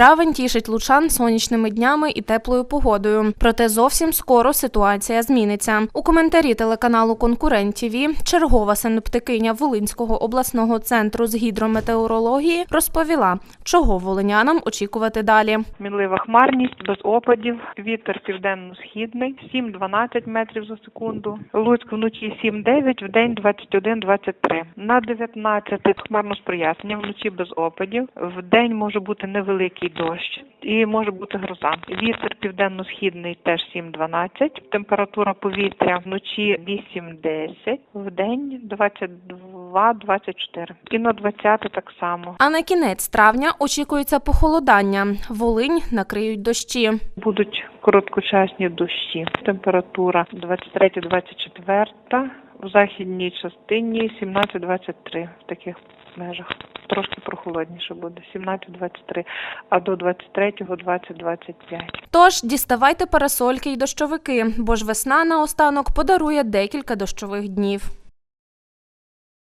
Травень тішить лучан сонячними днями і теплою погодою. Проте зовсім скоро ситуація зміниться. У коментарі телеканалу Конкурент ТІВІ чергова синоптикиня Волинського обласного центру з гідрометеорології розповіла, чого волинянам очікувати далі. Мінлива хмарність без опадів, вітер південно-східний 7-12 метрів за секунду. Луцьк вночі 7-9, в день 21-23. На 19 хмарно з вночі без опадів. В день може бути невеликий дощ і може бути гроза. Вітер південно-східний теж 7-12. Температура повітря вночі 8-10, в день 22-24. І на 20 так само. А на кінець травня очікується похолодання. Волинь накриють дощі. Будуть короткочасні дощі. Температура 23-24, в західній частині 17-23 в таких межах. Трошки прохолодніше буде 17-23, а до 23-го 20-25. Тож діставайте парасольки й дощовики, бо ж весна наостанок подарує декілька дощових днів.